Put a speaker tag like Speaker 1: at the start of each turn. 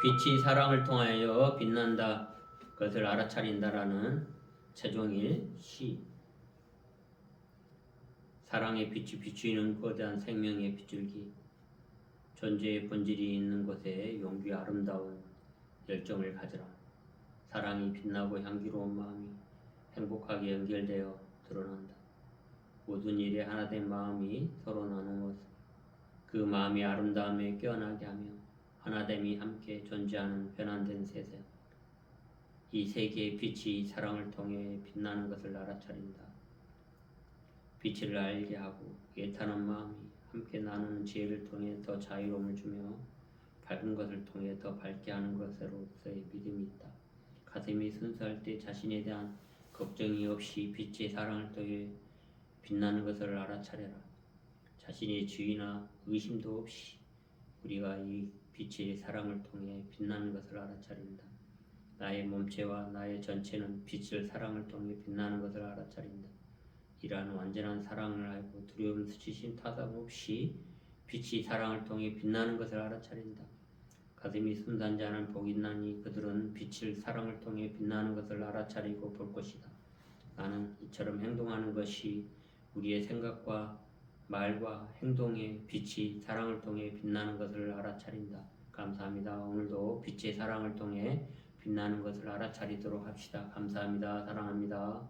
Speaker 1: 빛이 사랑을 통하여 빛난다. 그것을 알아차린다라는 최종일 시. 사랑의 빛이 비추이는 거대한 생명의 빗줄기. 존재의 본질이 있는 곳에 용기 아름다운 열정을 가져라. 사랑이 빛나고 향기로운 마음이 행복하게 연결되어 드러난다. 모든 일에 하나된 마음이 서로 나누어 그 마음이 아름다움에 깨어나게 하며 하나됨이 함께 존재하는 변환된 세상. 이 세계의 빛이 사랑을 통해 빛나는 것을 알아차린다. 빛을 알게 하고 애타는 마음이 함께 나누는 지혜를 통해 더 자유로움을 주며 밝은 것을 통해 더 밝게 하는 것으로서의 믿음이 있다. 가슴이 순수할 때 자신에 대한 걱정이 없이 빛의 사랑을 통해 빛나는 것을 알아차려라. 자신의 주의나 의심도 없이 우리가 이 빛의 사랑을 통해 빛나는 것을 알아차린다. 나의 몸체와 나의 전체는 빛을 사랑을 통해 빛나는 것을 알아차린다. 이러한 완전한 사랑을 알고 두려움, 수치심, 타담 없이 빛이 사랑을 통해 빛나는 것을 알아차린다. 가슴이 않은 복이 있나니 그들은 빛을 사랑을 통해 빛나는 것을 알아차리고 볼 것이다. 나는 이처럼 행동하는 것이 우리의 생각과 말과 행동의 빛이 사랑을 통해 빛나는 것을 알아차린다. 감사합니다. 오늘도 빛의 사랑을 통해 빛나는 것을 알아차리도록 합시다. 감사합니다. 사랑합니다.